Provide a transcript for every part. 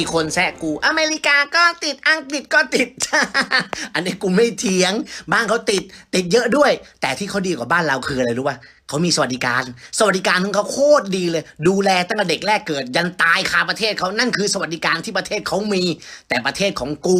ีคนแซะกู อเมริกาก็ติดอังกฤษก็ติด อันนี้กูไม่เถียง บ้านเขาติดติดเยอะด้วย แต่ที่เขาดีกว่าบ้านเราคืออะไรรู้ป่ะ เขามีสวัสดิการ สวัสดิการของเขาโคตรดีเลย ดูแลตั้งแต่เด็กแรกเกิด ยันตายคาประเทศเขานั่นคือสวัสดิการที่ประเทศเขามี แต่ประเทศของกู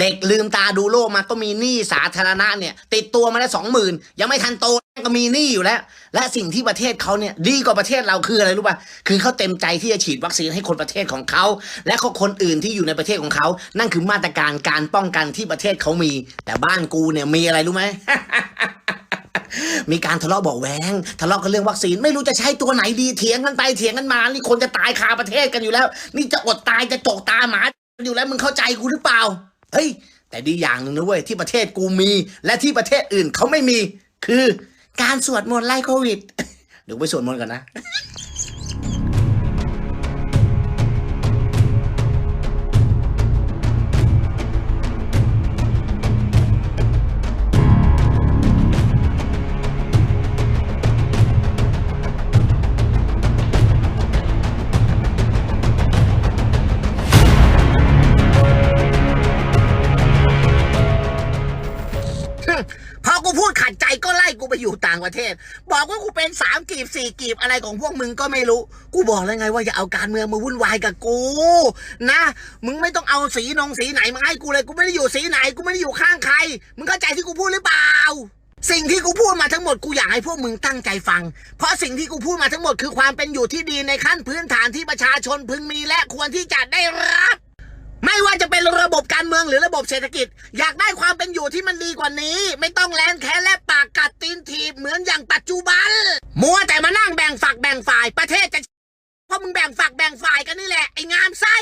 เด็กลืมตาดูโลกมาก็มีหนี้สาธารณะเนี่ย ติดตัวมาแล้วสองหมื่นยังไม่ทันโตก็มีหนี้อยู่แล้ว และสิ่งที่ประเทศเขาเนี่ยดีกว่าประเทศเราคืออะไรรู้ป่ะคือเขาเต็มใจที่จะฉีดวัคซีนให้คนประเทศของเขาและคนอื่นที่อยู่ในประเทศของเขา นั่นคือมาตรการการป้องกันที่ประเทศเขามี แต่บ้านกูเนี่ยมีอะไรรู้ไหม มีการทะเลาะเบอกแหวงทะเลาะกันเรื่องวัคซีน ไม่รู้จะใช้ตัวไหนดีเถียงกันไปเถียงกันมานี่คนจะตายคาประเทศกันอยู่แล้ว นี่จะอดตายจะจกตาหมาอยู่แล้วมึงเข้าใจกูหรือเปล่าเฮ้ยแต่ดีอย่างหนึ่งนะเว้ยที่ประเทศกูมี และที่ประเทศอื่นเขาไม่มี คือการสวดมนต์ไล่โควิดเดี๋ยวไปสวดมนต์ก่อนนะ พอกูพูดขัดใจก็ไล่กูไปอยู่ต่างประเทศ บอกว่ากูเป็นสามกีบสี่กีบอะไรของพวกมึงก็ไม่รู้ กูบอกแล้วไงว่าอย่าเอาการเมืองมาวุ่นวายกับกู นะ มึงไม่ต้องเอาสีนงสีไหนมาให้กูเลยกูไม่ได้อยู่สีไหนกูไม่ได้อยู่ข้างใคร มึงเข้าใจที่กูพูดหรือเปล่าสิ่งที่กูพูดมาทั้งหมดกูอยากให้พวกมึงตั้งใจฟัง เพราะสิ่งที่กูพูดมาทั้งหมดคือความเป็นอยู่ที่ดีในขั้นพื้นฐานที่ประชาชนพึงมีและควรที่จะได้รับ ไม่ว่าจะเป็นระบบการเมืองหรือระบบเศรษฐกิจ อยากได้ความเป็นอยู่ที่มันดีกว่านี้ ไม่ต้องแลนแค้นและปากกัดตีนถีบเหมือนอย่างปัจจุบัน มัวแต่มานั่งแบ่งฝักแบ่งฝ่ายประเทศจะเพราะมึงแบ่งฝักแบ่งฝ่ายกันนี่แหละไอ้งามไส้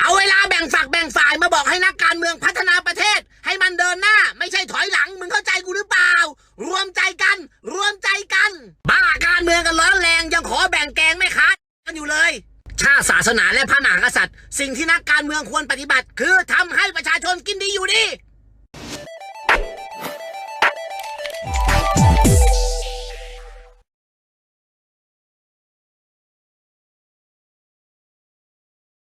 เอาเวลาแบ่งฝักแบ่งฝ่ายมาบอกให้นักการเมืองพัฒนาประเทศ ให้มันเดินหน้า ไม่ใช่ถอยหลังมึงเข้าใจกูหรือเปล่า รวมใจกัน รวมใจกัน บ้าการเมืองกันร้อนแรงยังขอแบ่งแกงไม่ขากันอยู่เลย ศาสนาและพระมหากษัตริย์ สิ่งที่นักการเมืองควรปฏิบัติ คือทำให้ประชาชนกินดีอยู่ดี